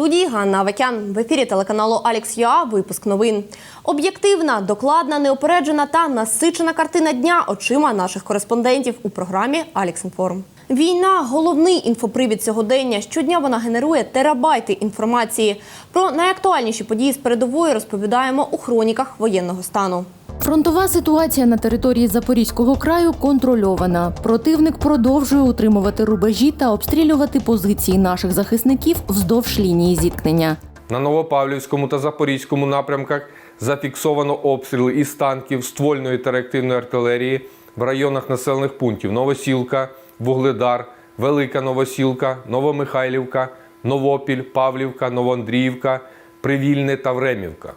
Студії Ганна Авакян. В ефірі телеканалу Алекс Юа. Випуск новин. Об'єктивна, докладна, неопереджена та насичена картина дня очима наших кореспондентів у програмі Алекс Інформ. Війна головний інфопривід сьогодення. Щодня вона генерує терабайти інформації. Про найактуальніші події з передової розповідаємо у хроніках воєнного стану. Фронтова ситуація на території Запорізького краю контрольована. Противник продовжує утримувати рубежі та обстрілювати позиції наших захисників вздовж лінії зіткнення. На Новопавлівському та Запорізькому напрямках зафіксовано обстріли із танків, ствольної та реактивної артилерії в районах населених пунктів Новосілка, Вугледар, Велика Новосілка, Новомихайлівка, Новопіль, Павлівка, Новоандріївка, Привільне та Времівка.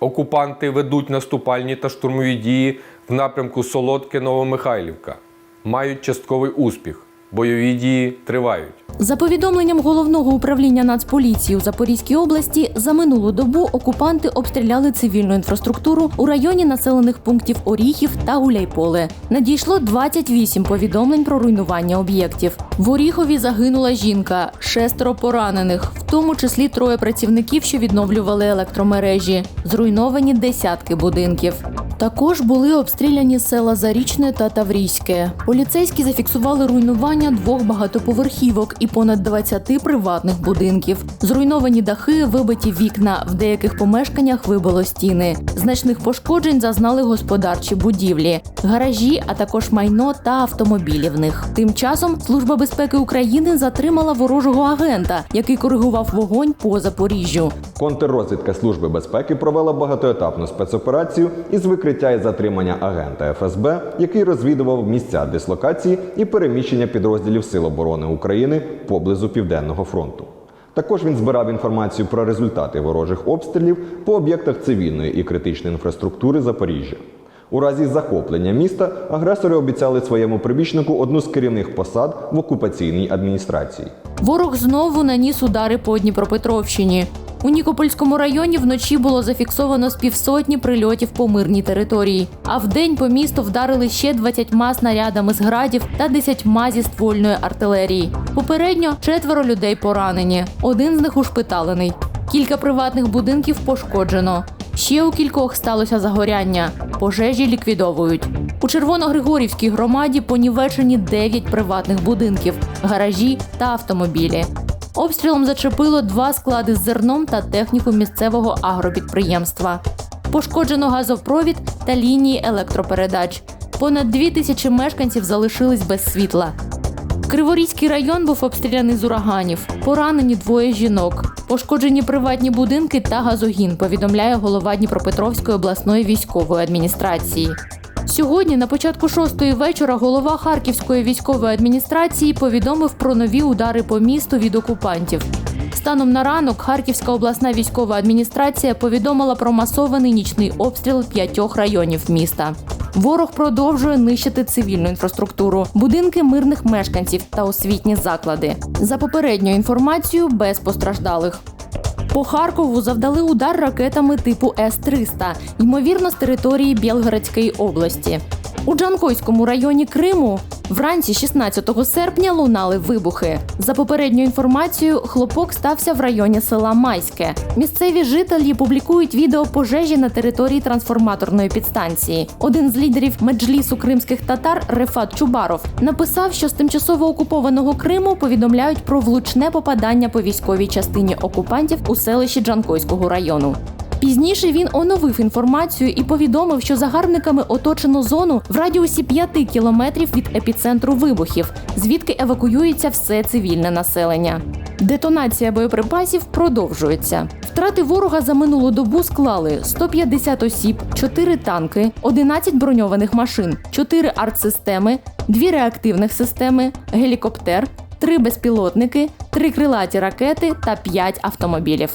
Окупанти ведуть наступальні та штурмові дії в напрямку Солодке Новомихайлівка. Мають частковий успіх. Бойові дії тривають. За повідомленням головного управління Нацполіції у Запорізькій області, за минулу добу окупанти обстріляли цивільну інфраструктуру у районі населених пунктів Оріхів та Гуляйполе. Надійшло 28 повідомлень про руйнування об'єктів. В Оріхові загинула жінка, шестеро поранених, в тому числі троє працівників, що відновлювали електромережі. Зруйновані десятки будинків. Також були обстріляні села Зарічне та Таврійське. Поліцейські зафіксували руйнування двох багатоповерхівок і понад 20 приватних будинків. Зруйновані дахи, вибиті вікна. В деяких помешканнях вибило стіни. Значних пошкоджень зазнали господарчі будівлі, гаражі, а також майно та автомобілі в них. Тим часом Служба безпеки України затримала ворожого агента, який коригував вогонь по Запоріжжю. Контррозвідка Служби безпеки провела багатоетапну спецоперацію із викриття і затримання агента ФСБ, який розвідував місця дислокації і переміщення підрозділів Сил оборони України поблизу Південного фронту. Також він збирав інформацію про результати ворожих обстрілів по об'єктах цивільної і критичної інфраструктури Запоріжжя. У разі захоплення міста агресори обіцяли своєму прибічнику одну з керівних посад в окупаційній адміністрації. Ворог знову наніс удари по Дніпропетровщині. У Нікопольському районі вночі було зафіксовано з півсотні прильотів по мирній території. А вдень по місту вдарили ще 20 снарядами з градів та 10 зі ствольної артилерії. Попередньо четверо людей поранені. Один з них ушпиталений. Кілька приватних будинків пошкоджено. Ще у кількох сталося загоряння. Пожежі ліквідовують. У Червоногригорівській громаді понівечені 9 приватних будинків, гаражі та автомобілі. Обстрілом зачепило два склади з зерном та техніку місцевого агропідприємства. Пошкоджено газопровід та лінії електропередач. Понад дві тисячі мешканців залишились без світла. Криворізький район був обстріляний з ураганів. Поранені двоє жінок. Пошкоджені приватні будинки та газогін, повідомляє голова Дніпропетровської обласної військової адміністрації. Сьогодні, на початку шостої вечора, голова Харківської військової адміністрації повідомив про нові удари по місту від окупантів. Станом на ранок Харківська обласна військова адміністрація повідомила про масований нічний обстріл п'ятьох районів міста. Ворог продовжує нищити цивільну інфраструктуру, будинки мирних мешканців та освітні заклади. За попередньою інформацією, без постраждалих. По Харкову завдали удар ракетами типу С-300, ймовірно, з території Білгородської області. У Джанкойському районі Криму вранці 16 серпня лунали вибухи. За попередньою інформацією, хлопок стався в районі села Майське. Місцеві жителі публікують відео пожежі на території трансформаторної підстанції. Один з лідерів меджлісу кримських татар Рефат Чубаров написав, що з тимчасово окупованого Криму повідомляють про влучне попадання по військовій частині окупантів у селищі Джанкойського району. Пізніше він оновив інформацію і повідомив, що загарбниками оточено зону в радіусі 5 кілометрів від епіцентру вибухів, звідки евакуюється все цивільне населення. Детонація боєприпасів продовжується. Втрати ворога за минулу добу склали 150 осіб, 4 танки, 11 броньованих машин, 4 артсистеми, 2 реактивних системи, гелікоптер, 3 безпілотники, 3 крилаті ракети та 5 автомобілів.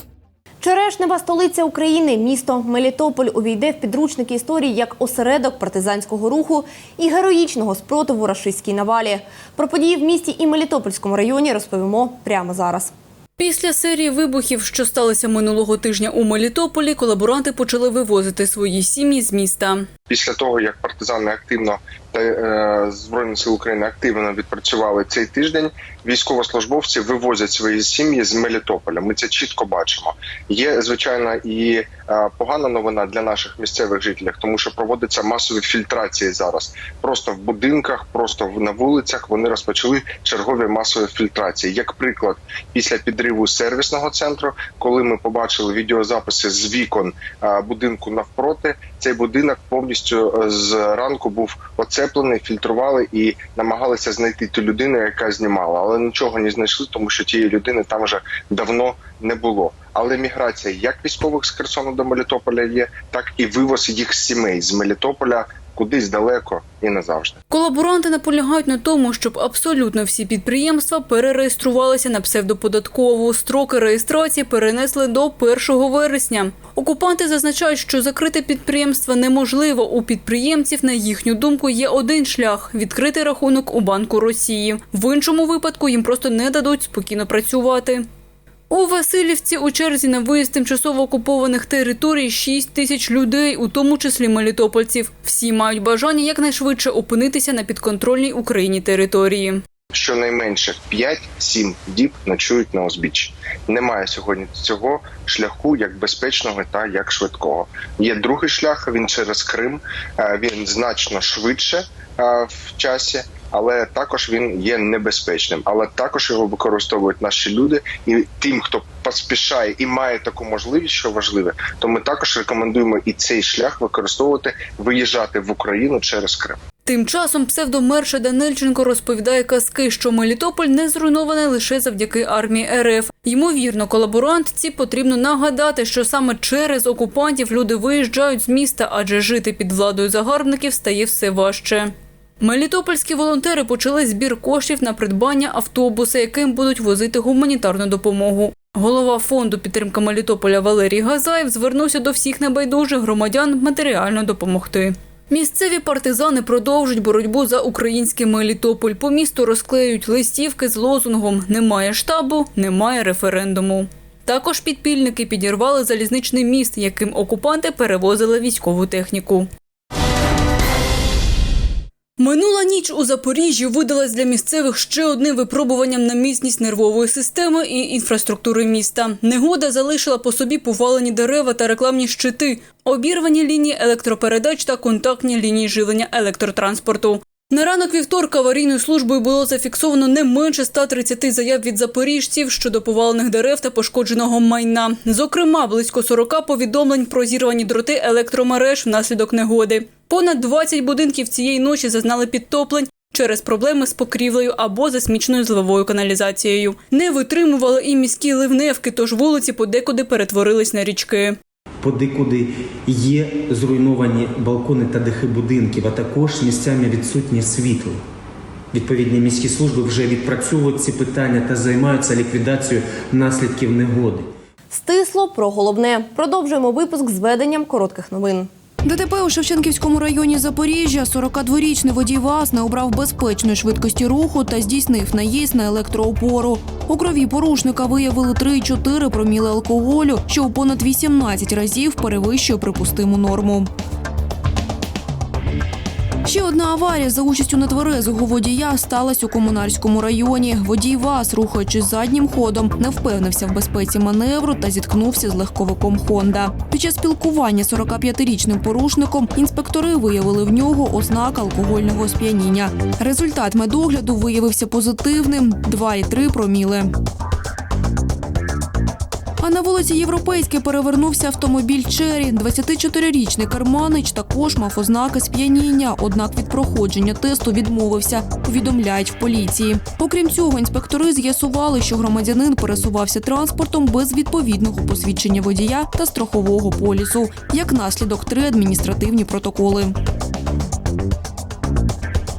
Черешнева столиця України, місто Мелітополь увійде в підручники історії як осередок партизанського руху і героїчного спротиву рашистській навалі. Про події в місті і Мелітопольському районі розповімо прямо зараз. Після серії вибухів, що сталися минулого тижня у Мелітополі, колаборанти почали вивозити свої сім'ї з міста. після того, як партизани активно та е, Збройних сил України активно відпрацювали цей тиждень. Військовослужбовці вивозять свої сім'ї з Мелітополя. Ми це чітко бачимо. Є звичайно і погана новина для наших місцевих жителів, тому що проводяться масові фільтрації зараз. Просто в будинках, просто на вулицях вони розпочали чергові масові фільтрації. Як приклад, після підриву сервісного центру, коли ми побачили відеозаписи з вікон е, будинку навпроти, цей будинок повністю е, з ранку був оцеплений, фільтрували і намагалися знайти ту людину, яка знімала, але нічого не знайшли, тому що тієї людини там вже давно не було. Але міграція як військових з Херсону до Мелітополя є, так і вивоз їх сімей з Мелітополя кудись далеко і назавжди. Колаборанти наполягають на тому, щоб абсолютно всі підприємства перереєструвалися на псевдоподаткову. Строки реєстрації перенесли до 1 вересня. Окупанти зазначають, що закрити підприємства неможливо. У підприємців, на їхню думку, є один шлях відкрити рахунок у банку Росії. В іншому випадку їм просто не дадуть спокійно працювати. У Васильівці у черзі на виїзд тимчасово окупованих територій 6 тисяч людей, у тому числі мелітопольців. Всі мають бажання якнайшвидше опинитися на підконтрольній Україні території. Щонайменше 5-7 діб ночують на узбіччі. Немає сьогодні цього шляху як безпечного та як швидкого. Є другий шлях. Він через Крим. Е, Він значно швидше е, в часі. Але також він є небезпечним, але також його використовують наші люди, і тим, хто поспішає і має таку можливість, що важливе, то ми також рекомендуємо і цей шлях використовувати, виїжджати в Україну через Крим. Тим часом псевдомерша Данильченко розповідає казки, що Мелітополь не зруйнований лише завдяки армії РФ. Ймовірно, колаборантці потрібно нагадати, що саме через окупантів люди виїжджають з міста, адже жити під владою загарбників стає все важче. Мелітопольські волонтери почали збір коштів на придбання автобуса, яким будуть возити гуманітарну допомогу. Голова фонду підтримка Мелітополя Валерій Газаєв звернувся до всіх небайдужих громадян матеріально допомогти. Місцеві партизани продовжують боротьбу за український Мелітополь. По місту розклеюють листівки з лозунгом Немає штабу, немає референдуму. Також підпільники підірвали залізничний міст, яким окупанти перевозили військову техніку. Минула ніч у Запоріжжі видалась для місцевих ще одним випробуванням на міцність нервової системи і інфраструктури міста. Негода залишила по собі повалені дерева та рекламні щити, обірвані лінії електропередач та контактні лінії живлення електротранспорту. На ранок вівторка аварійною службою було зафіксовано не менше 130 заяв від запоріжців щодо повалених дерев та пошкодженого майна. Зокрема, близько 40 повідомлень про зірвані дроти електромереж внаслідок негоди. Понад 20 будинків цієї ночі зазнали підтоплень через проблеми з покрівлею або засміченою зливовою каналізацією. Не витримували і міські ливневки, тож вулиці подекуди перетворились на річки. Подекуди є зруйновані балкони та дахи будинків, а також місцями відсутнє світло. Відповідні міські служби вже відпрацьовують ці питання та займаються ліквідацією наслідків негоди. Стисло про головне. Продовжуємо випуск з веденням коротких новин. ДТП у Шевченківському районі Запоріжжя 42-річний водій ВАЗ не обрав безпечної швидкості руху та здійснив наїзд на електроопору. У крові порушника виявили 3,4 проміли алкоголю, що у понад 18 разів перевищує припустиму норму. Ще одна аварія за участю нетверезого водія сталася у комунарському районі. Водій ВАЗ, рухаючись заднім ходом, не впевнився в безпеці маневру та зіткнувся з легковиком Хонда. Під час спілкування з 45-річним порушником інспектори виявили в нього ознаки алкогольного сп'яніння. Результат медогляду виявився позитивним 2,3 проміли. А на вулиці Європейській перевернувся автомобіль Чері. 24-річний керманич також мав ознаки сп'яніння, однак від проходження тесту відмовився. Повідомляють в поліції. Окрім цього, інспектори з'ясували, що громадянин пересувався транспортом без відповідного посвідчення водія та страхового полісу. Як наслідок, три адміністративні протоколи.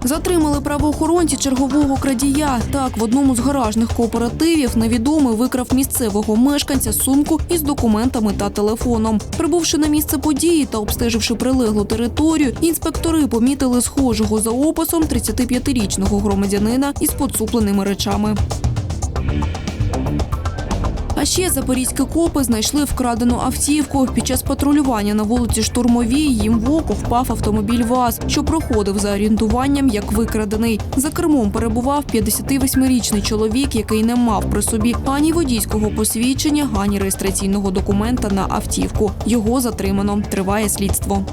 Затримали правоохоронці чергового крадія. Так, в одному з гаражних кооперативів невідомий викрав місцевого мешканця сумку із документами та телефоном. Прибувши на місце події та обстеживши прилеглу територію, інспектори помітили схожого за описом 35-річного громадянина із поцупленими речами. Ще запорізькі копи знайшли вкрадену автівку. Під час патрулювання на вулиці Штурмовій їм в око впав автомобіль ВАЗ, що проходив за орієнтуванням як викрадений. За кермом перебував 58-річний чоловік, який не мав при собі ані водійського посвідчення, ані реєстраційного документа на автівку. Його затримано. Триває слідство.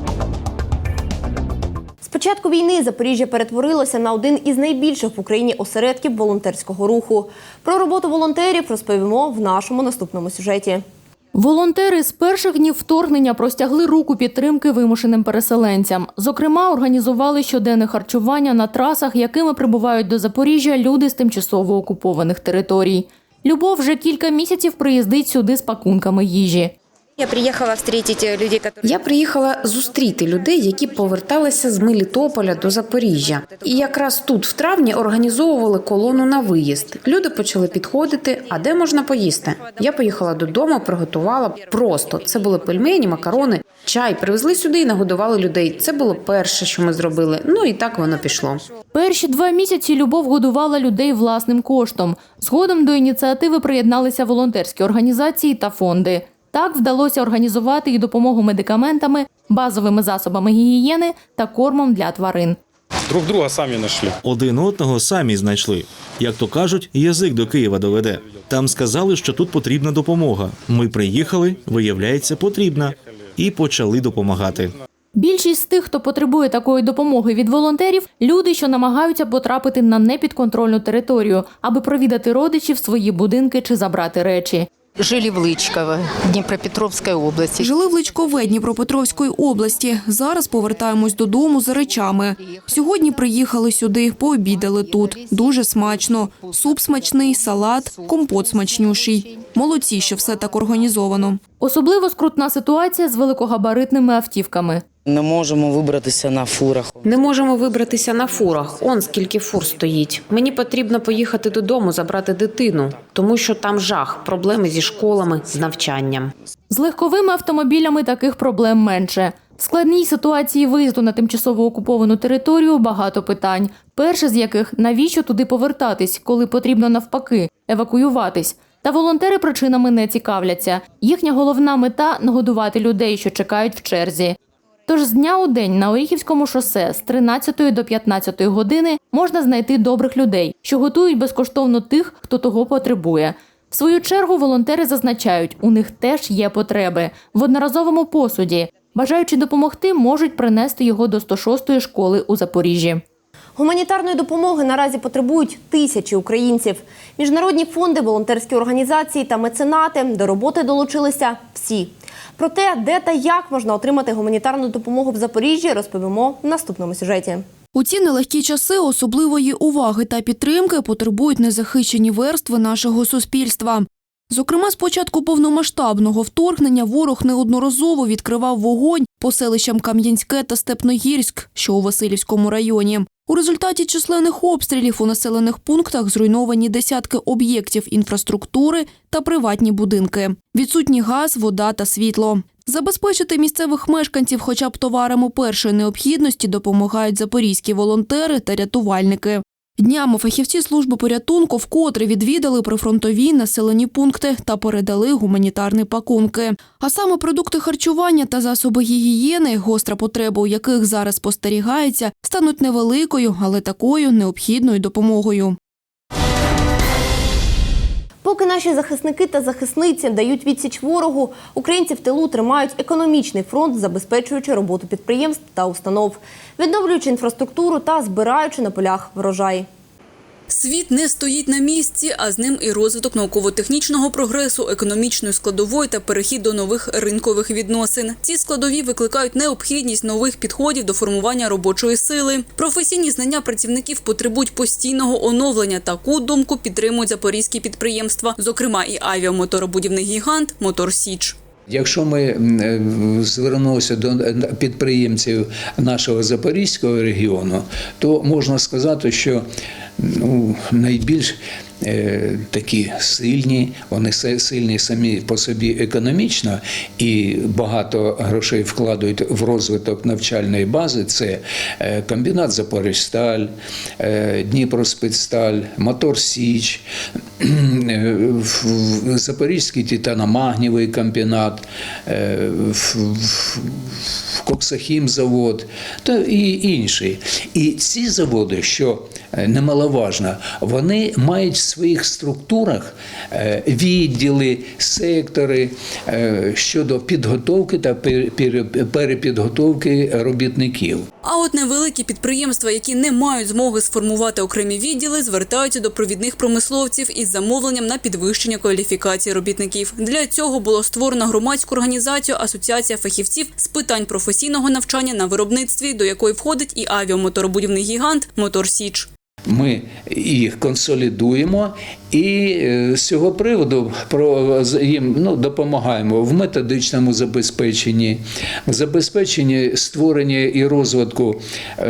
Початку війни Запоріжжя перетворилося на один із найбільших в Україні осередків волонтерського руху. Про роботу волонтерів розповімо в нашому наступному сюжеті. Волонтери з перших днів вторгнення простягли руку підтримки вимушеним переселенцям. Зокрема, організували щоденне харчування на трасах, якими прибувають до Запоріжжя люди з тимчасово окупованих територій. Любов вже кілька місяців приїздить сюди з пакунками їжі. Я приехала встретить э, людей, которые... Я приїхала зустріти людей, які поверталися з Мелітополя до Запоріжжя. І якраз тут, в травні, організовували колону на виїзд. Люди почали підходити. А де можна поїсти? Я поїхала додому, приготувала просто. Це були пельмені, макарони, чай. Привезли сюди і нагодували людей. Це було перше, що ми зробили. Ну і так воно пішло. Перші два місяці Любов годувала людей власним коштом. Згодом до ініціативи приєдналися волонтерські організації та фонди. Так вдалося організувати і допомогу медикаментами, базовими засобами гігієни та кормом для тварин. Друг друга самі знайшли. Один одного самі знайшли. Як то кажуть, язик до Києва доведе. Там сказали, що тут потрібна допомога. Ми приїхали, виявляється, потрібна, і почали допомагати. Більшість з тих, хто потребує такої допомоги від волонтерів, люди, що намагаються потрапити на непідконтрольну територію, аби провідати родичів свої будинки чи забрати речі. Жили в Лычково, Днепропетровской области. Жили в Личкове Дніпропетровської області. Зараз повертаємось додому за речами. Сьогодні приїхали сюди, пообідали тут. Дуже смачно. Суп смачний, салат, компот смачнющий. Молодці, що все так організовано. Особливо скрутна ситуація з великогабаритними автівками. Не можемо вибратися на фурах. Не можемо вибратися на фурах. Он скільки фур стоїть. Мені потрібно поїхати додому, забрати дитину, тому що там жах, проблеми зі школами, з навчанням. З легковими автомобілями таких проблем менше. В складній ситуації виїзду на тимчасово окуповану територію багато питань. Перше з яких навіщо туди повертатись, коли потрібно навпаки евакуюватись. Та волонтери причинами не цікавляться. Їхня головна мета нагодувати людей, що чекають в черзі. Тож з дня у день на Оріхівському шосе з 13 до 15 години можна знайти добрих людей, що готують безкоштовно тих, хто того потребує. В свою чергу волонтери зазначають, у них теж є потреби в одноразовому посуді. Бажаючи допомогти, можуть принести його до 106-ї школи у Запоріжжі. Гуманітарної допомоги наразі потребують тисячі українців. Міжнародні фонди, волонтерські організації та меценати до роботи долучилися всі. Про те, де та як можна отримати гуманітарну допомогу в Запоріжжі, розповімо в наступному сюжеті. У ці нелегкі часи особливої уваги та підтримки потребують незахищені верстви нашого суспільства. Зокрема, з початку повномасштабного вторгнення ворог неодноразово відкривав вогонь по селищам Кам'янське та Степногірськ, що у Васильівському районі. У результаті численних обстрілів у населених пунктах зруйновані десятки об'єктів інфраструктури та приватні будинки. Відсутні газ, вода та світло. Забезпечити місцевих мешканців хоча б товарами першої необхідності допомагають запорізькі волонтери та рятувальники. Днями фахівці служби порятунку вкотре відвідали прифронтові населені пункти та передали гуманітарні пакунки. А саме продукти харчування та засоби гігієни, гостра потреба у яких зараз спостерігається, стануть невеликою, але такою необхідною допомогою. Поки наші захисники та захисниці дають відсіч ворогу, українці в тилу тримають економічний фронт, забезпечуючи роботу підприємств та установ, відновлюючи інфраструктуру та збираючи на полях врожай. Світ не стоїть на місці, а з ним і розвиток науково-технічного прогресу, економічної складової та перехід до нових ринкових відносин. Ці складові викликають необхідність нових підходів до формування робочої сили. Професійні знання працівників потребують постійного оновлення. Таку думку підтримують запорізькі підприємства, зокрема і авіамоторобудівний гігант Мотор Січ. Якщо ми е, звернулися до підприємців нашого Запорізького регіону, то можна сказати, що ну, найбільш такі сильні, вони сильні самі по собі економічно і багато грошей вкладають в розвиток навчальної бази. Це е, комбінат Запоріжсталь, е, Дніпроспецсталь, Мотор Січ, е, Запорізький титаномагнівий комбінат, е, Коксахімзавод та і інші. І ці заводи, що е, немаловажно, вони мають своїх структурах е, відділи, сектори е, щодо підготовки та пер- пер- перепідготовки робітників. А от невеликі підприємства, які не мають змоги сформувати окремі відділи, звертаються до провідних промисловців із замовленням на підвищення кваліфікації робітників. Для цього було створено громадську організацію Асоціація фахівців з питань професійного навчання на виробництві, до якої входить і авіамоторобудівний гігант Мотор Січ. Ми їх консолідуємо і е, з цього приводу про їм ну, допомагаємо в методичному забезпеченні, в забезпеченні створення і розвитку е,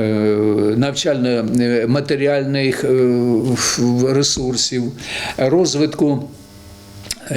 навчально-матеріальних е, ресурсів, розвитку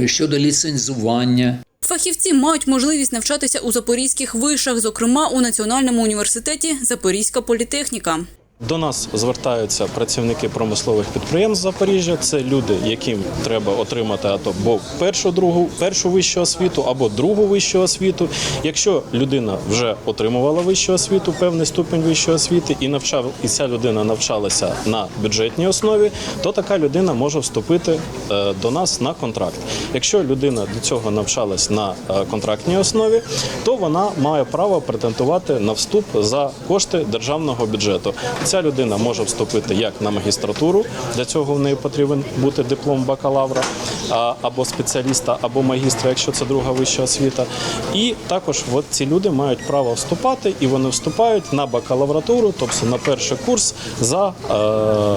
щодо ліцензування. Фахівці мають можливість навчатися у запорізьких вишах, зокрема у Національному університеті Запорізька політехніка. До нас звертаються працівники промислових підприємств Запоріжжя. Це люди, яким треба отримати АТО, або першу другу, першу вищу освіту, або другу вищу освіту. Якщо людина вже отримувала вищу освіту, певний ступень вищої освіти, і навчав, і ця людина навчалася на бюджетній основі, то така людина може вступити е, до нас на контракт. Якщо людина до цього навчалась на е, контрактній основі, то вона має право претендувати на вступ за кошти державного бюджету. Ця людина може вступити як на магістратуру. Для цього в неї потрібен бути диплом бакалавра або спеціаліста, або магістра, якщо це друга вища освіта. І також от ці люди мають право вступати, і вони вступають на бакалавратуру, тобто на перший курс за. Е,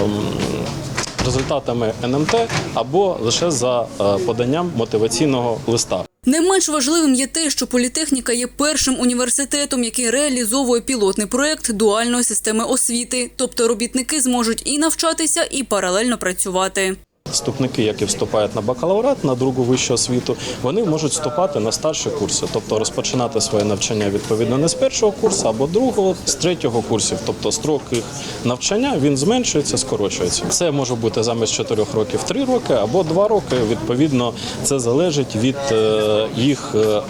Результатами НМТ або лише за е, поданням мотиваційного листа. Не менш важливим є те, що політехніка є першим університетом, який реалізовує пілотний проект дуальної системи освіти, тобто робітники зможуть і навчатися, і паралельно працювати. Вступники, які вступають на бакалаврат, на другу вищу освіту, вони можуть вступати на старші курси, тобто розпочинати своє навчання відповідно не з першого курсу або другого, з третього курсів. Тобто строк їх навчання він зменшується, скорочується. Це може бути замість 4 років 3 роки або 2 роки. Відповідно, це залежить від е, їх е,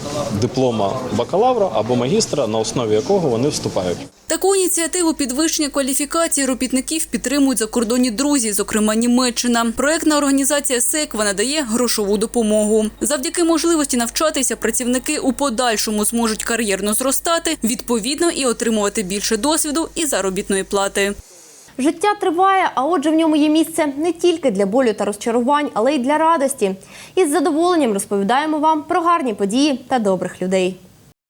диплома бакалавра або магістра, на основі якого вони вступають. Таку ініціативу підвищення кваліфікації робітників підтримують закордонні друзі, зокрема Німеччина. Проектна організація СЕКВА надає грошову допомогу. Завдяки можливості навчатися працівники у подальшому зможуть кар'єрно зростати, відповідно і отримувати більше досвіду і заробітної плати. Життя триває, а отже, в ньому є місце не тільки для болю та розчарувань, але й для радості. Із задоволенням розповідаємо вам про гарні події та добрих людей.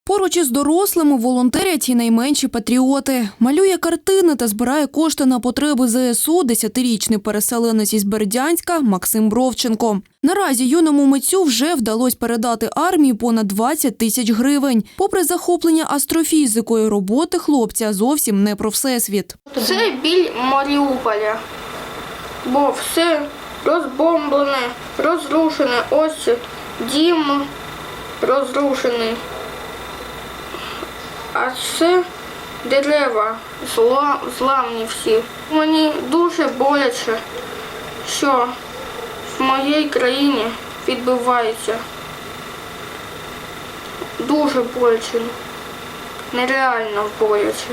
Поруч із дорослими волонтерять і найменші патріоти. Малює картини та збирає кошти на потреби ЗСУ десятирічний переселенець із Бердянська Максим Бровченко. Наразі юному митцю вже вдалося передати армії понад 20 тисяч гривень. Попри захоплення астрофізикою, роботи хлопця зовсім не про всесвіт. Це біль Маріуполя, бо все розбомблене, розрушене. Ось дім розрушений. А це дерева зла, зламні всі. Мені дуже боляче, що в моїй країні відбувається. Дуже боляче, нереально боляче.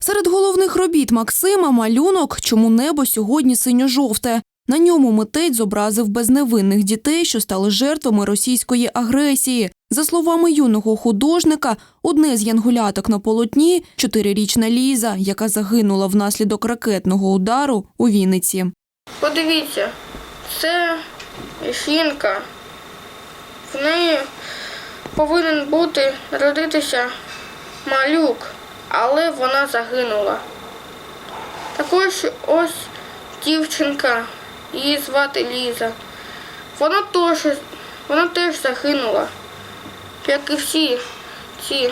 Серед головних робіт Максима малюнок Чому небо сьогодні синьо-жовте. На ньому митець зобразив безневинних дітей, що стали жертвами російської агресії. За словами юного художника, одне з янгуляток на полотні чотирирічна Ліза, яка загинула внаслідок ракетного удару у Вінниці. Подивіться, це жінка. В неї повинен бути народитися малюк, але вона загинула. Також ось дівчинка, її звати Ліза. Вона теж, вона теж загинула, як і всі ці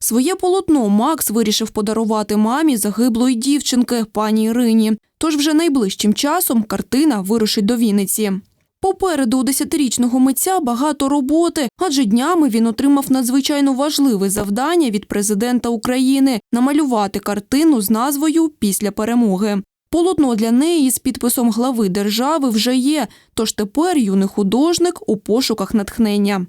Своє полотно Макс вирішив подарувати мамі загиблої дівчинки, пані Ірині. Тож вже найближчим часом картина вирушить до Вінниці. Попереду у десятирічного митця багато роботи, адже днями він отримав надзвичайно важливе завдання від президента України намалювати картину з назвою Після перемоги. Полотно для неї з підписом глави держави вже є, тож тепер юний художник у пошуках натхнення.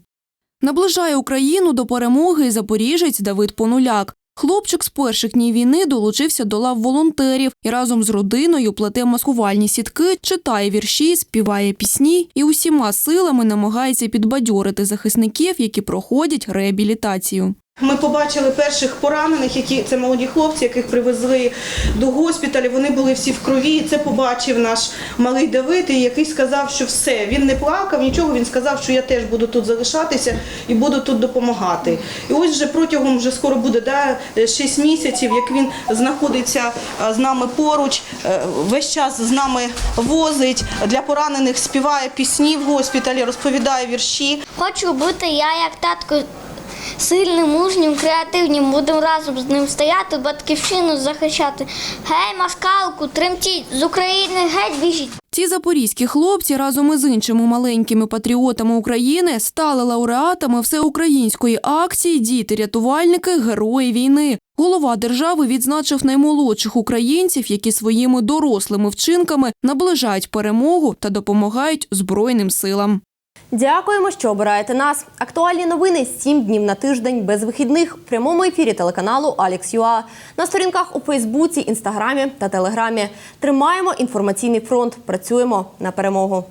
Наближає Україну до перемоги запоріжець Давид Понуляк. Хлопчик з перших днів війни долучився до лав волонтерів і разом з родиною плете маскувальні сітки, читає вірші, співає пісні і усіма силами намагається підбадьорити захисників, які проходять реабілітацію. Ми побачили перших поранених, які це молоді хлопці, яких привезли до госпіталю. Вони були всі в крові. Це побачив наш малий Давид, який сказав, що все. Він не плакав, нічого. Він сказав, що я теж буду тут залишатися і буду тут допомагати. І ось вже протягом вже скоро буде да, 6 місяців, як він знаходиться з нами поруч, е, весь час з нами возить для поранених, співає пісні в госпіталі, розповідає вірші. Хочу бути я як татко сильним, мужнім, креативним. Будемо разом з ним стояти, батьківщину захищати. Гей, маскалку, тремтіть, з України геть біжіть. Ці запорізькі хлопці разом із іншими маленькими патріотами України стали лауреатами всеукраїнської акції Діти-рятувальники Герої війни. Голова держави відзначив наймолодших українців, які своїми дорослими вчинками наближають перемогу та допомагають Збройним силам. Дякуємо, що обираєте нас. Актуальні новини 7 днів на тиждень без вихідних в прямому ефірі телеканалу Алекс.ЮА на сторінках у Фейсбуці, Інстаграмі та Телеграмі. Тримаємо інформаційний фронт. Працюємо на перемогу.